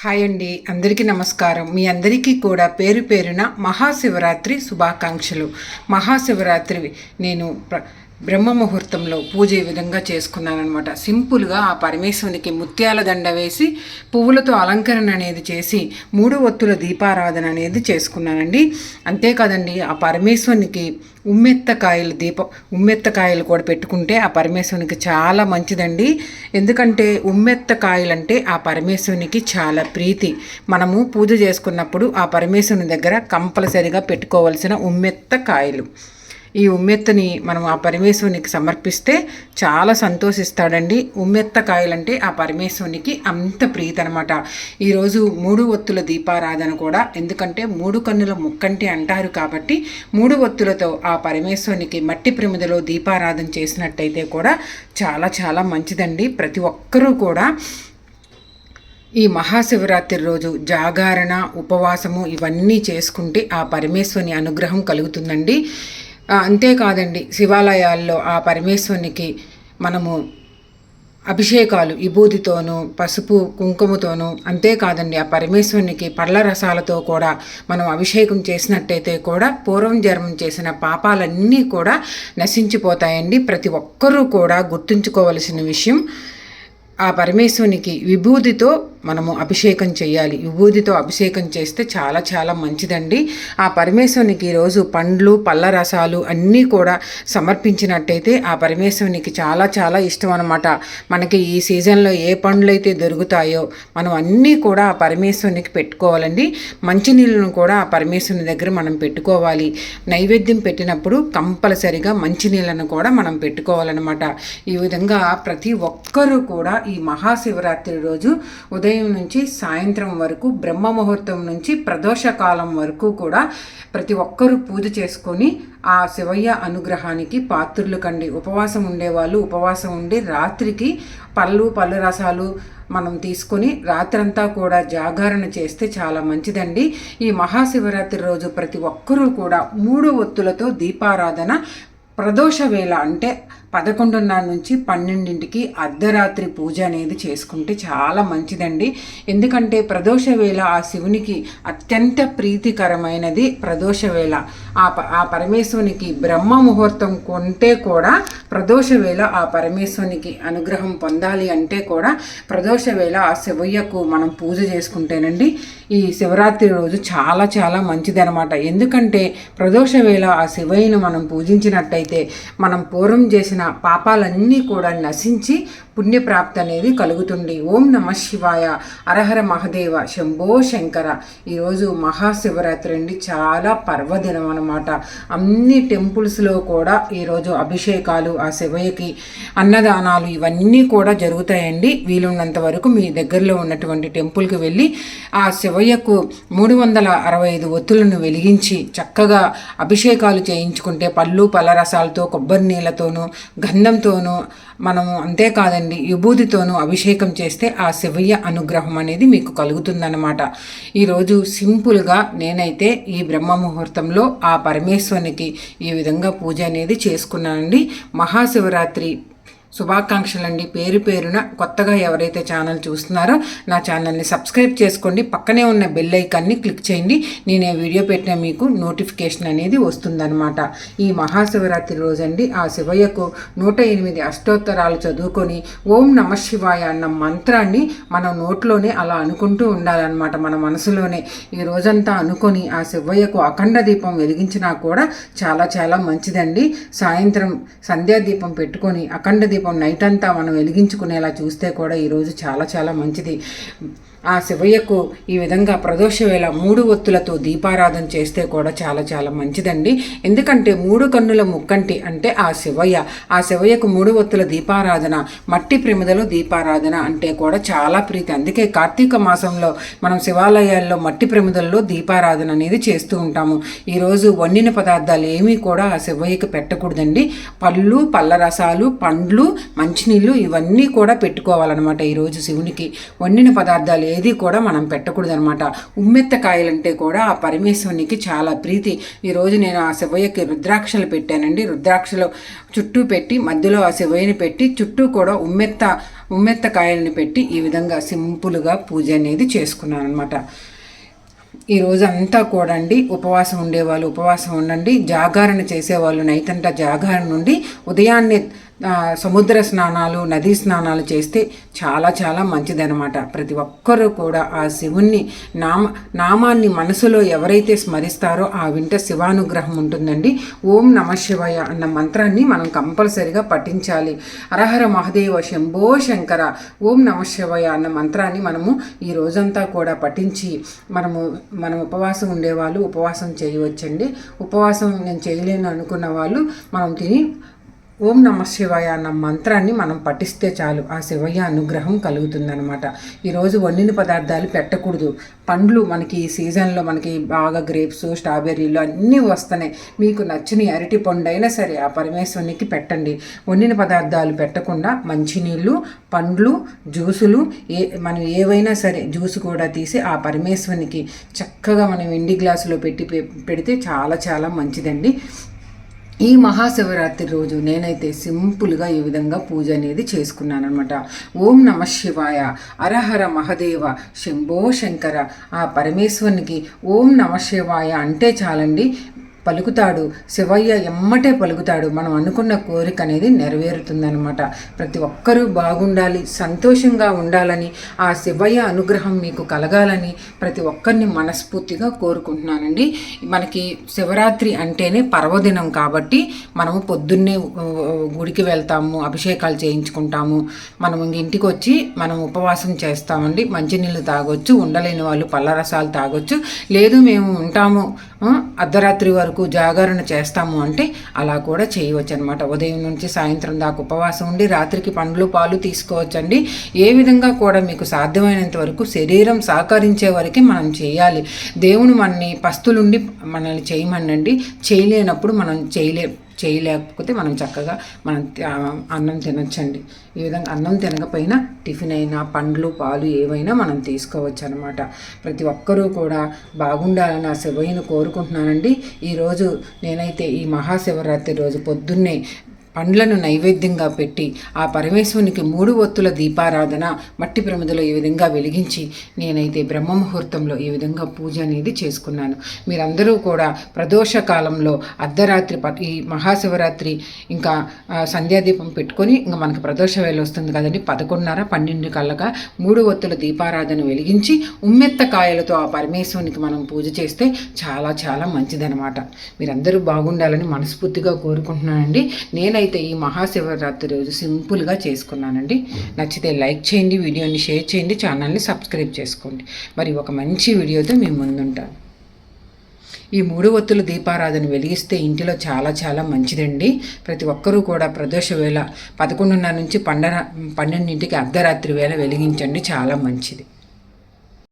Hi అండి. అందరికీ నమస్కారం. మీ అందరికీ కూడా పేరు పేరున మహాశివరాత్రి శుభాకాంక్షలు. మహాశివరాత్రి నేను ప్ర బ్రహ్మ ముహూర్తంలో పూజ ఈ విధంగా చేసుకున్నానమాట సింపుల్గా ఆ పరమేశ్వరునికి ముత్యాల దండ వేసి పువ్వులతో అలంకరణ అనేది చేసి మూడు ఒత్తుల దీపారాధన అనేది చేసుకున్నానండి అంతేకాదండి ఆ పరమేశ్వరునికి ఉమ్మెత్తకాయలు దీపం ఉమ్మెత్తకాయలు కూడా పెట్టుకుంటే ఆ పరమేశ్వరునికి చాలా మంచిదండి. ఎందుకంటే ఉమ్మెత్తకాయలు అంటే ఆ పరమేశ్వరునికి చాలా ప్రీతి. మనము పూజ చేసుకున్నప్పుడు ఆ పరమేశ్వరుని దగ్గర కంపల్సరిగా పెట్టుకోవలసిన ఉమ్మెత్తకాయలు ఈ ఉమ్మెత్తని మనం ఆ పరమేశ్వరునికి సమర్పిస్తే చాలా సంతోషిస్తాడండి. ఉమ్మెత్త కాయలంటే ఆ పరమేశ్వరునికి అంత ప్రీతి అనమాట ఈరోజు మూడు ఒత్తుల దీపారాధన కూడా ఎందుకంటే మూడు కన్నుల ముక్కంటి అంటారు కాబట్టి మూడు ఒత్తులతో ఆ పరమేశ్వరునికి మట్టి ప్రమిదలో దీపారాధన చేసినట్టయితే కూడా చాలా చాలా మంచిదండి. ప్రతి ఒక్కరూ కూడా ఈ మహాశివరాత్రి రోజు జాగారణ ఉపవాసము ఇవన్నీ చేసుకుంటే ఆ పరమేశ్వరుని అనుగ్రహం కలుగుతుందండి. అంతేకాదండి శివాలయాల్లో ఆ పరమేశ్వరునికి మనము అభిషేకాలు విభూతితోనూ పసుపు కుంకుమతోనూ అంతేకాదండి ఆ పరమేశ్వరునికి పళ్ళ రసాలతో కూడా మనం అభిషేకం చేసినట్టయితే కూడా పూర్వం జన్మం చేసిన పాపాలన్నీ కూడా నశించిపోతాయండి. ప్రతి ఒక్కరూ కూడా గుర్తుంచుకోవలసిన విషయం ఆ పరమేశ్వరునికి విభూతితో మనము అభిషేకం చేయాలి. విభూతితో అభిషేకం చేస్తే చాలా చాలా మంచిదండి. ఆ పరమేశ్వరునికి ఈరోజు పండ్లు పళ్ళ రసాలు అన్నీ కూడా సమర్పించినట్టయితే ఆ పరమేశ్వరునికి చాలా చాలా ఇష్టం అనమాట మనకి ఈ సీజన్లో ఏ పండ్లు అయితే దొరుకుతాయో మనం అన్నీ కూడా ఆ పరమేశ్వరునికి పెట్టుకోవాలండి. మంచినీళ్ళను కూడా ఆ పరమేశ్వరుని దగ్గర మనం పెట్టుకోవాలి. నైవేద్యం పెట్టినప్పుడు కంపల్సరిగా మంచినీళ్ళను కూడా మనం పెట్టుకోవాలన్నమాట. ఈ విధంగా ప్రతి ఒక్కరూ కూడా ఈ మహాశివరాత్రి రోజు ఉదయం ఉదయం నుంచి సాయంత్రం వరకు బ్రహ్మ ముహూర్తం నుంచి ప్రదోష కాలం వరకు కూడా ప్రతి ఒక్కరూ పూజ చేసుకొని ఆ శివయ్య అనుగ్రహానికి పాత్రులు కండి. ఉపవాసం ఉండేవాళ్ళు ఉపవాసం ఉండి రాత్రికి పళ్ళు పళ్ళు రసాలు మనం తీసుకొని రాత్రంతా కూడా జాగరణ చేస్తే చాలా మంచిదండి. ఈ మహాశివరాత్రి రోజు ప్రతి ఒక్కరూ కూడా మూడు ఒత్తులతో దీపారాధన ప్రదోష వేళ అంటే పదకొండున్నర నుంచి పన్నెండింటికి అర్ధరాత్రి పూజ అనేది చేసుకుంటే చాలా మంచిదండి. ఎందుకంటే ప్రదోష వేళ ఆ శివునికి అత్యంత ప్రీతికరమైనది ప్రదోష వేళ. ఆ ఆ పరమేశ్వరునికి బ్రహ్మ ముహూర్తం కొంటే కూడా ప్రదోష వేళ ఆ పరమేశ్వరునికి అనుగ్రహం పొందాలి అంటే కూడా ప్రదోష వేళ ఆ శివయ్యకు మనం పూజ చేసుకుంటేనండి ఈ శివరాత్రి రోజు చాలా చాలా మంచిదనమాట ఎందుకంటే ప్రదోష వేళ ఆ శివయ్యను మనం పూజించినట్టయితే మనం పూర్వం చేసిన పాపాలన్నీ కూడా నశించి పుణ్యప్రాప్తి అనేది కలుగుతుంది. ఓం నమ శివాయ. అరహర మహదేవ. శంభో శంకర. ఈరోజు మహాశివరాత్రి అండి చాలా పర్వదినం అనమాట అన్ని టెంపుల్స్లో కూడా ఈరోజు అభిషేకాలు ఆ శివయ్యకి అన్నదానాలు ఇవన్నీ కూడా జరుగుతాయండి. వీలున్నంత వరకు మీ దగ్గరలో ఉన్నటువంటి టెంపుల్కి వెళ్ళి ఆ శివయ్యకు మూడు వందల అరవై ఐదు ఒత్తులను వెలిగించి చక్కగా అభిషేకాలు చేయించుకుంటే పళ్ళు పలరసాలతో కొబ్బరి నీళ్ళతోనూ గంధంతోనూ మనము అంతేకాదండి విభూతితోనూ అభిషేకం చేస్తే ఆ శివయ్య అనుగ్రహం అనేది మీకు కలుగుతుందన్నమాట. ఈరోజు సింపుల్గా నేనైతే ఈ బ్రహ్మ ముహూర్తంలో ఆ పరమేశ్వరునికి ఈ విధంగా పూజ అనేది చేసుకున్నానండి. మహాశివరాత్రి శుభాకాంక్షలండి. పేరు పేరున కొత్తగా ఎవరైతే ఛానల్ చూస్తున్నారో నా ఛానల్ని సబ్స్క్రైబ్ చేసుకోండి. పక్కనే ఉన్న బెల్ ఐకాన్ని క్లిక్ చేయండి. నేను ఏ వీడియో పెట్టిన మీకు నోటిఫికేషన్ అనేది వస్తుందన్నమాట. ఈ మహాశివరాత్రి రోజండి. ఆ శివయ్యకు నూట ఎనిమిది అష్టోత్తరాలు చదువుకొని ఓం నమ శివాయ అన్న మంత్రాన్ని మన నోట్లోనే అలా అనుకుంటూ ఉండాలన్నమాట మన మనసులోనే. ఈ రోజంతా అనుకొని ఆ శివయ్యకు అఖండ దీపం వెలిగించినా కూడా చాలా చాలా మంచిదండి. సాయంత్రం సంధ్యాదీపం పెట్టుకొని అఖండ దీపం దీపం నైట్ అంతా మనం వెలిగించుకునేలా చూస్తే కూడా ఈరోజు చాలా చాలా మంచిది. ఆ శివయ్యకు ఈ విధంగా ప్రదోష వేళ మూడు ఒత్తులతో దీపారాధన చేస్తే కూడా చాలా చాలా మంచిదండి. ఎందుకంటే మూడు కన్నుల ముక్కంటి అంటే ఆ శివయ్య. ఆ శివయ్యకు మూడు ఒత్తుల దీపారాధన మట్టి ప్రమిదలో దీపారాధన అంటే కూడా చాలా ప్రీతి. అందుకే కార్తీక మాసంలో మనం శివాలయాల్లో మట్టి ప్రమిదల్లో దీపారాధన అనేది చేస్తూ ఉంటాము. ఈరోజు వండిన పదార్థాలు ఏమీ కూడా ఆ శివయ్యకి పెట్టకూడదండి. పళ్ళు పళ్ళ రసాలు పండ్లు మంచినీళ్ళు ఇవన్నీ కూడా పెట్టుకోవాలన్నమాట ఈరోజు శివునికి. వండిన పదార్థాలు ఏది కూడా మనం పెట్టకూడదు అనమాట ఉమ్మెత్తకాయలంటే కూడా ఆ పరమేశ్వరునికి చాలా ప్రీతి. ఈరోజు నేను ఆ శివయ్యకి రుద్రాక్షలు పెట్టానండి. రుద్రాక్షలు చుట్టూ పెట్టి మధ్యలో ఆ శివయ్యని పెట్టి చుట్టూ కూడా ఉమ్మెత్త ఉమ్మెత్తకాయలను పెట్టి ఈ విధంగా సింపుల్గా పూజ అనేది చేసుకున్నాను అనమాట ఈ రోజు అంతా కూడా అండి ఉపవాసం ఉండేవాళ్ళు ఉపవాసం ఉండండి. జాగారణ చేసేవాళ్ళు నైతంట జాగారణ నుండి ఉదయాన్నే సముద్ర స్నానాలు నదీ స్నానాలు చేస్తే చాలా చాలా మంచిదనమాట ప్రతి ఒక్కరూ కూడా ఆ శివుణ్ణి నామ నామాన్ని మనసులో ఎవరైతే స్మరిస్తారో ఆ వింట శివానుగ్రహం ఉంటుందండి. ఓం నమ శివయ అన్న మంత్రాన్ని మనం కంపల్సరిగా పఠించాలి. అరహర మహదేవ శంభో శంకర ఓం నమ శివయ అన్న మంత్రాన్ని మనము ఈ రోజంతా కూడా పఠించి మనము మనం ఉపవాసం ఉండేవాళ్ళు ఉపవాసం చేయవచ్చండి. ఉపవాసం నేను చేయలేను అనుకున్న వాళ్ళు మనం తిని ఓం నమ శివాయ అన్న మంత్రాన్ని మనం పఠిస్తే చాలు. ఆ శివయ్య అనుగ్రహం కలుగుతుందనమాట ఈరోజు వండిన పదార్థాలు పెట్టకూడదు. పండ్లు మనకి ఈ సీజన్లో మనకి బాగా గ్రేప్స్ స్ట్రాబెర్రీలు అన్నీ వస్తున్నాయి. మీకు నచ్చిన అరటి పండు అయినా సరే ఆ పరమేశ్వరునికి పెట్టండి. వండిన పదార్థాలు పెట్టకుండా మంచినీళ్ళు పండ్లు జ్యూసులు ఏ మనం ఏవైనా సరే జ్యూస్ కూడా తీసి ఆ పరమేశ్వరునికి చక్కగా మనం ఎండి గ్లాసులో పెట్టి పె- పెడితే చాలా చాలా మంచిదండి. ఈ మహాశివరాత్రి రోజు నేనైతే సింపుల్గా ఈ విధంగా పూజ అనేది చేసుకున్నాను అనమాట ఓం నమ శివాయ అరహర మహదేవ శంభో శంకర. ఆ పరమేశ్వరునికి ఓం నమ శివాయ అంటే చాలండి. పలుకుతాడు. శివయ్య ఎమ్మటే పలుకుతాడు. మనం అనుకున్న కోరిక అనేది నెరవేరుతుందనమాట ప్రతి ఒక్కరూ బాగుండాలి సంతోషంగా ఉండాలని ఆ శివయ్య అనుగ్రహం మీకు కలగాలని ప్రతి ఒక్కరిని మనస్ఫూర్తిగా కోరుకుంటున్నానండి. మనకి శివరాత్రి అంటేనే పర్వదినం కాబట్టి మనము పొద్దున్నే గుడికి వెళ్తాము అభిషేకాలు చేయించుకుంటాము. మనం ఇంటికి వచ్చి మనం ఉపవాసం చేస్తామండి. మంచినీళ్ళు తాగొచ్చు ఉండలేని వాళ్ళు పళ్ళరసాలు తాగొచ్చు. లేదు మేము ఉంటాము అర్ధరాత్రి వరకు వరకు జాగరణ చేస్తాము అంటే అలా కూడా చేయవచ్చు అనమాట ఉదయం నుంచి సాయంత్రం దాకా ఉపవాసం ఉండి రాత్రికి పండ్లు పాలు తీసుకోవచ్చండి. ఏ విధంగా కూడా మీకు సాధ్యమైనంత వరకు శరీరం సహకరించే వరకు మనం చేయాలి. దేవుడు మనని పస్తులుండి మనల్ని చేయమనండి చేయలేనప్పుడు మనం చేయలేము చేయలేకపోతే మనం చక్కగా మనం అన్నం తినొచ్చండి. ఈ విధంగా అన్నం తినకపోయినా టిఫిన్ అయినా పండ్లు పాలు ఏవైనా మనం తీసుకోవచ్చు అనమాట ప్రతి ఒక్కరూ కూడా బాగుండాలని ఆ శివయ్యను కోరుకుంటున్నానండి. ఈరోజు నేనైతే ఈ మహాశివరాత్రి రోజు పొద్దున్నే పండ్లను నైవేద్యంగా పెట్టి ఆ పరమేశ్వరునికి మూడు ఒత్తుల దీపారాధన మట్టి ప్రమిదలో ఈ విధంగా వెలిగించి నేనైతే బ్రహ్మ ముహూర్తంలో ఈ విధంగా పూజ అనేది చేసుకున్నాను. మీరందరూ కూడా ప్రదోష కాలంలో అర్ధరాత్రి ఈ మహాశివరాత్రి ఇంకా సంధ్యాదీపం పెట్టుకొని ఇంకా మనకు ప్రదోష వేళ వస్తుంది కదండి పదకొండున్నర పన్నెండు కళ్ళగా మూడు ఒత్తుల దీపారాధన వెలిగించి ఉమ్మెత్త కాయలతో ఆ పరమేశ్వరునికి మనం పూజ చేస్తే చాలా చాలా మంచిదనమాట మీరందరూ బాగుండాలని మనస్ఫూర్తిగా కోరుకుంటున్నానండి. నేనైతే ఈ మహాశివరాత్రి రోజు సింపుల్గా చేసుకున్నానండి. నచ్చితే లైక్ చేయండి వీడియోని షేర్ చేయండి ఛానల్ని సబ్స్క్రైబ్ చేసుకోండి. మరి ఒక మంచి వీడియోతో మేము ముందుంటాను. ఈ మూడు ఒత్తుల దీపారాధన వెలిగిస్తే ఇంటిలో చాలా చాలా మంచిదండి. ప్రతి ఒక్కరూ కూడా ప్రదోష వేళ పదకొండున్నర నుంచి పండర పన్నెండింటికి అర్ధరాత్రి వేళ వెలిగించండి. చాలా మంచిది.